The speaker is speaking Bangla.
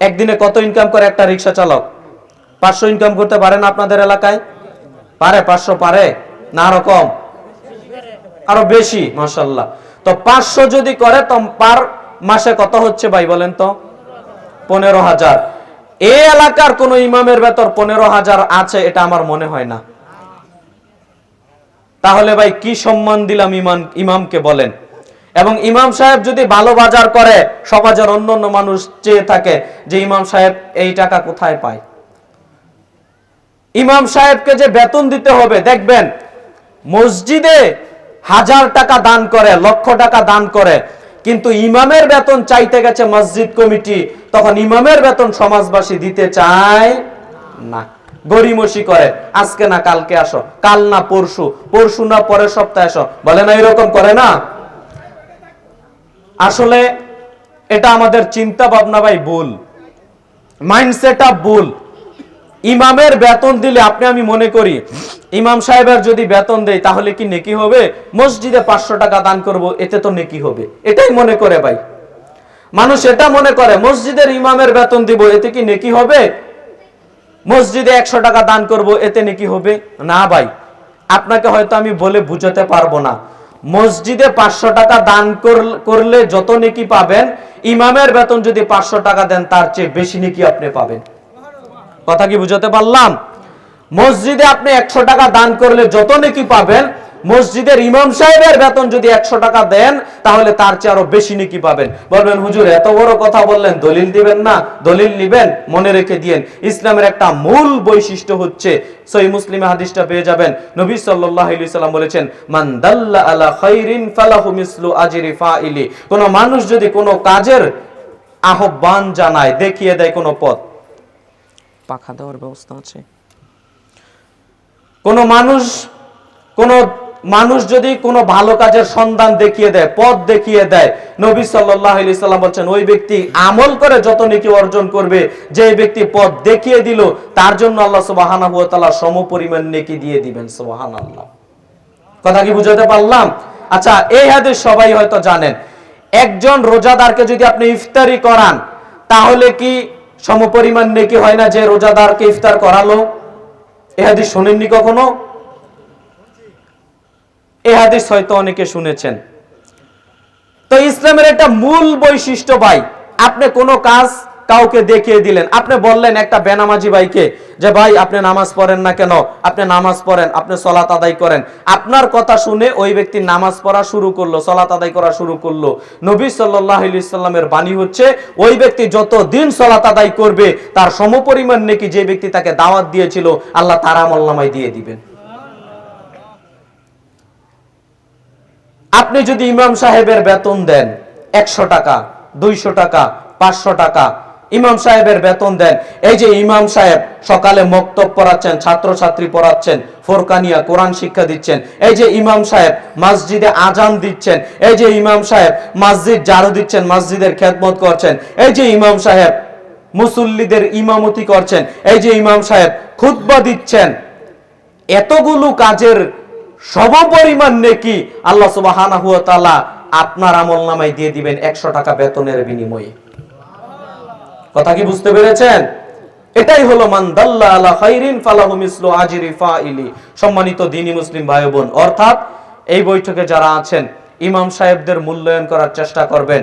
একদিনে কত ইনকাম করে একটা রিক্সা চালক? পাঁচশো ইনকাম করতে পারেন আপনাদের এলাকায়? পারে, পাঁচশো পারে, না আরও আরও বেশি মাসাল্লাহ তো পাঁচশো যদি করে, তো পার মাসে কত হচ্ছে ভাই বলেন তো? পনেরো হাজার। এই এলাকার কোন ইমামের বেতন পনেরো হাজার আছে, এটা আমার মনে হয় না। তাহলে ভাই কি সম্মান দিলাম ইমান ইমামকে বলেন? এবং ইমাম সাহেব যদি ভালো বাজার করে, সমাজের অন্য অন্য মানুষ চেয়ে থাকে যে ইমাম সাহেব এই টাকা কোথায় পায়? ইমাম সাহেবকে যে বেতন দিতে হবে, দেখবেন, মসজিদে হাজার টাকা দান করে, লক্ষ টাকা দান করে, কিন্তু ইমামের বেতন চাইতে গেছে মসজিদ কমিটি, তখন ইমামের বেতন সমাজবাসী দিতে চায় না। গরিমসি করে, আজকে না কালকে আসো, কাল না পরশু পরশু না পরের সপ্তাহে আসো, বলে না এরকম করে না? আসলে এটা আমাদের চিন্তা ভাবনা ভাই ভুল। মাইন্ডসেট আপ ভুল। ইমামের বেতন দিলে আপনি, আমি মনে করি, ইমাম সাহেবের যদি বেতন দেয় তাহলে কি নেকি হবে? মসজিদে পাঁচশো টাকা দান করব, এতে তো নেকি হবে। এটাই মনে করে ভাই। মানুষ এটা মনে করে, মসজিদের ইমামের বেতন দিব, এতে কি নেকি হবে? মসজিদে একশো টাকা দান করব, এতে নেকি হবে? না ভাই। আপনাকে হয়তো আমি বলে বুঝাতে পারব না। মসজিদে পাঁচশো টাকা দান করল- যত নেকি পাবেন, ইমামের বেতন যদি পাঁচশো টাকা দেন, তার চেয়ে বেশি নেকি আপনি পাবেন। কথা কি বুঝাতে পারলাম? মসজিদে আপনি একশো টাকা দান করলে যত নেকি পাবেন মসজিদের ইমাম সাহেবের বেতন যদি একশো টাকা দেন তাহলে তার চেয়ে আরও বেশি নেকি পাবেন। বলবেন হুজুর এত বড় কথা বললেন দলিল দিবেন না? দলিল নিবেন? মনে রেখে দিয়েন। ইসলামের একটা মূল বৈশিষ্ট্য হচ্ছে সহি মুসলিম হাদিসটা পেয়ে যাবেন। নবী সাল্লাল্লাহু সাল্লাম বলেছেন মান দাল্লা আলা খাইরিন ফালাহু মিসলু আজরি ফাইলি। কোন মানুষ যদি কোনো কাজের আহ্বান জানায় দেখিয়ে দেয় কোনো পথ। পাখা দেওয়ার ব্যবস্থা আছে। কোন মানুষ কোন মানুষ যদি কোনো ভালো কাজের সন্ধান দেখিয়ে দেয়, পথ দেখিয়ে দেয়, নবী সাল্লাম বলছেন, ওই ব্যক্তি আমল করে যত নেকি অর্জন করবে যে ব্যক্তি পথ দেখিয়ে দিল, তার জন্য আল্লাহ সুবহানাহু ওয়া তাআলা সমপরিমাণ নেকি দিয়ে দিবেন সুবাহান আল্লাহ কথা কি বুঝাতে পারলাম? আচ্ছা এই হাদিস সবাই হয়তো জানেন। একজন রোজাদারকে যদি আপনি ইফতারি করান, তাহলে কি সমপরিমাণ নেকি হয় না যে রোজাদারকে ইফতার করালো? এ হাদিস শোনেননি কখনো? এ হাদিস হয়তো অনেকে শুনেছেন। তো ইসলামের একটা মূল বৈশিষ্ট্য ভাই, আপনি কোনো কাজ কাউকে দেখিয়ে দিলেন, আপনি বললেন একটা বেনামাজি ভাইকে যে, ভাই, আপনি নামাজ পড়েন না কেন? আপনি নামাজ পড়েন, আপনি সলাত আদায় করেন। আপনার কথা শুনে ওই ব্যক্তি নামাজ পড়া শুরু করল, সলাত আদায় করা শুরু করল। নবী সাল্লাহ সাল্লামের বাণী হচ্ছে, ওই ব্যক্তি যত দিন সলাত আদায় করবে, তার সমপরিমাণ নাকি যে ব্যক্তি তাকে দাওয়াত দিয়েছিল, আল্লাহ তারা মল্লামায় দিয়ে দিবেন। আপনি যদি ইমাম সাহেবের বেতন দেন একশো টাকা, দুইশো টাকা, পাঁচশো টাকা, ইমাম সাহেবের বেতন দেন, এই যে ইমাম সাহেব সকালে মক্তব পড়াচ্ছেন ছাত্র ছাত্রী পড়াচ্ছেন, ফোরকানিয়া, কোরআন শিক্ষা দিচ্ছেন, এই যে ইমাম সাহেব মসজিদে আজান দিচ্ছেন, এই যে ইমাম সাহেব মসজিদ জারু দিচ্ছেন, মসজিদের খেদমত করছেন, এই যে ইমাম সাহেব মুসল্লিদের ইমামতি করছেন, এই যে ইমাম সাহেব খুতবা দিচ্ছেন, এতগুলো কাজের সমপরিমাণ নেকি আল্লাহ তাআলা আপনার আমল নামায় দিয়ে দিবেন একশো টাকা বেতনের বিনিময়ে। কথা কি বুঝতে পেরেছেন? এটাই হলো মান সম্মানিত দিনী মুসলিম ভাই বোন, অর্থাৎ এই বৈঠকে যারা আছেন, ইমাম সাহেবদের মূল্যায়ন করার চেষ্টা করবেন।